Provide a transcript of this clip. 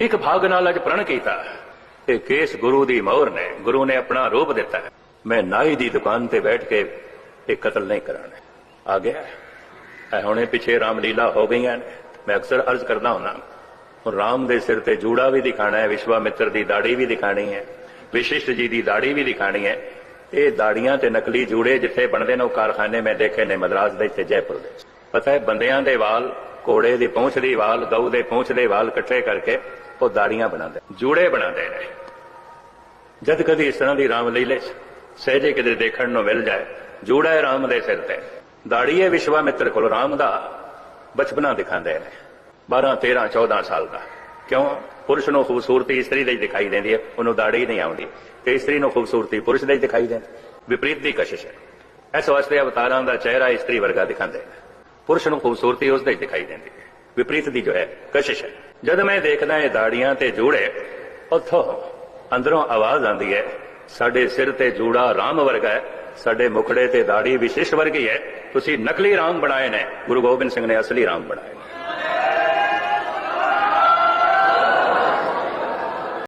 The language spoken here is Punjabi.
ਇੱਕ ਭਾਗ ਨਾਲ ਅੱਜ ਪ੍ਰਣ ਕੀਤਾ ਇਹ ਕੇਸ ਗੁਰੂ ਦੀ ਮੋਹਰ ਨੇ, ਗੁਰੂ ਨੇ ਆਪਣਾ ਰੂਪ ਦਿੱਤਾ ਮੈਂ ਨਾਈ ਦੀ ਦੁਕਾਨ ਤੇ ਬੈਠ ਕੇ ਇਹ ਕਤਲ ਨਹੀਂ ਕਰਾਣਾ ਆ ਗਿਆ ਐ ਹੁਣੇ ਪਿੱਛੇ ਰਾਮਲੀਲਾ ਹੋ ਗਈਆਂ ਮੈਂ ਅਕਸਰ ਅਰਜ਼ ਕਰਦਾ ਹੁੰਦਾ ਹੁਣ ਰਾਮ ਦੇ ਸਿਰ ਤੇ ਜੂੜਾ ਵੀ ਦਿਖਾਣਾ ਹੈ, ਵਿਸ਼ਵਾਮਿੱਤਰ ਦੀ ਦਾੜੀ ਵੀ ਦਿਖਾਣੀ ਹੈ, ਵਿਸ਼ਿਸ਼ਟ ਜੀ ਦੀ ਦਾੜੀ ਵੀ ਦਿਖਾਣੀ ਹੈ। ਇਹ ਦਾੜੀਆਂ ਤੇ ਨਕਲੀ ਜੂੜੇ ਜਿੱਥੇ ਬਣਦੇ ਨੇ ਉਹ ਕਾਰਖਾਨੇ ਮੈਂ ਦੇਖੇ ਨੇ ਮਦਰਾਸ ਦੇ ਤੇ ਜੈਪੁਰ ਦੇ। ਪਤਾ ਹੈ, ਬੰਦਿਆਂ ਦੇ ਵਾਲ ਘੋੜੇ ਦੀ ਪਹੁੰਚ ਦੀ ਵਾਲ, ਗਊ ਦੇ ਪੂੰਛ ਦੇ ਵਾਲ ਇਕੱਠੇ ਕਰਕੇ ਉਹ ਦਾੜੀਆਂ ਬਣਾਉਂਦੇ ਜੂੜੇ ਬਣਾਉਂਦੇ ਨੇ। ਜਦ ਕਦੀ ਇਸ ਤਰ੍ਹਾਂ ਦੀ ਰਾਮਲੀਲੇ 'ਚ ਸਹਿਜੇ ਕਿਤੇ ਦੇਖਣ ਨੂੰ ਮਿਲ ਜਾਏ, ਜੂੜਾ ਹੈ ਰਾਮ ਦੇ ਸਿਰ ਤੇ। ਦਾੜੀ ਹੈ ਵਿਸ਼ਵਾਮਿੱਤਰ ਕੋਲ ਰਾਮ ਦਾ ਬਚਪਨਾ ਦਿਖਾਉਂਦੇ ਨੇ 12 13 14 ਸਾਲ ਦਾ। ਕਿਉਂ? ਪੁਰਸ਼ ਨੂੰ ਖੂਬਸੂਰਤੀ ਇਸਤਰੀ ਦੀ ਦਿਖਾਈ ਦਿੰਦੀ ਹੈ, ਉਹਨੂੰ ਦਾੜੀ ਨਹੀਂ ਆਉਂਦੀ। ਤੇ ਇਸਤਰੀ ਨੂੰ ਖੂਬਸੂਰਤੀ ਪੁਰਸ਼ ਦੀ ਦਿਖਾਈ ਦਿੰਦੀ। ਵਿਪਰੀਤ ਦੀ ਕਸ਼ਿਸ਼ ਹੈ। ਇਸ ਵਾਸਤੇ ਅਵਤਾਰਾਂ ਦਾ ਚਿਹਰਾ ਇਸਤਰੀ ਵਰਗਾ ਦਿਖਾਉਂਦੇ ਨੇ। ਪੁਰਸ਼ ਨੂੰ ਖੂਬਸੂਰਤੀ ਉਸ ਦੀ ਦਿਖਾਈ ਦਿੰਦੀ ਹੈ। ਵਿਪਰੀਤ ਦੀ ਜੋ ਹੈ, ਕਸ਼ਿਸ਼ ਹੈ। ਜਦ ਮੈਂ ਦੇਖਦਾ ਇਹ ਦਾੜੀਆਂ ਤੇ ਜੂੜੇ, ਉਥੋਂ ਅੰਦਰੋਂ ਆਵਾਜ਼ ਆਉਂਦੀ ਹੈ, ਸਾਡੇ ਸਿਰ ਤੇ ਜੂੜਾ ਰਾਮ ਵਰਗਾ ਹੈ, ਸਾਡੇ ਮੁਖੜੇ ਤੇ ਦਾੜੀ ਵਿਸ਼ੇਸ਼ ਵਰਗੀ ਹੈ, ਤੁਸੀਂ ਨਕਲੀ ਰਾਮ ਬਣਾਏ ਨੇ, ਗੁਰੂ ਗੋਬਿੰਦ ਸਿੰਘ ਨੇ ਅਸਲੀ ਰਾਮ ਬਣਾਏ ਨੇ।